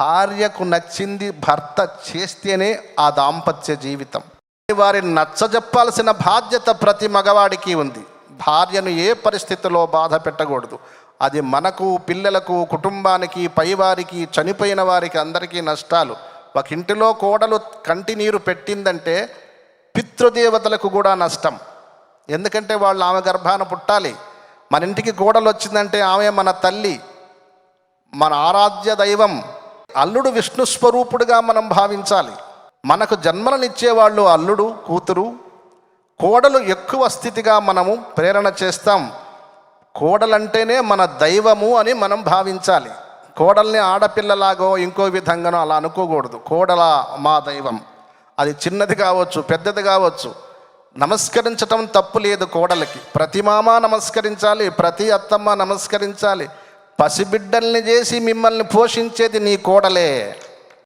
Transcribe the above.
భార్యకు నచ్చింది భర్త చేస్తేనే ఆ దాంపత్య జీవితం. వారిని నచ్చజెప్పాల్సిన బాధ్యత ప్రతి మగవాడికి ఉంది. భార్యను ఏ పరిస్థితిలో బాధ పెట్టకూడదు. అది మనకు పిల్లలకు కుటుంబానికి పైవారికి చనిపోయిన వారికి అందరికీ నష్టాలు. ఒక ఇంటిలో కోడలు కంటి నీరు పెట్టిందంటే పితృదేవతలకు కూడా నష్టం. ఎందుకంటే వాళ్ళు ఆమె గర్భాన పుట్టాలి. మన ఇంటికి కోడలు వచ్చిందంటే ఆమె మన తల్లి. మన ఆరాధ్య దైవం అల్లుడు విష్ణు స్వరూపుడుగా మనం భావించాలి. మనకు జన్మలనిచ్చేవాళ్ళు అల్లుడు కూతురు కోడలు ఎక్కువ స్థితిగా మనము ప్రేరణ చేస్తాం. కోడలంటేనే మన దైవము అని మనం భావించాలి. కోడల్ని ఆడపిల్లలాగో ఇంకో విధంగానో అలా అనుకోకూడదు. కోడల మా దైవం. అది చిన్నది కావచ్చు పెద్దది కావచ్చు. నమస్కరించటం తప్పు లేదు కోడలకి. ప్రతి మామ నమస్కరించాలి ప్రతి అత్తమ్మ నమస్కరించాలి. పసిబిడ్డల్ని చేసి మిమ్మల్ని పోషించేది నీ కోడలే.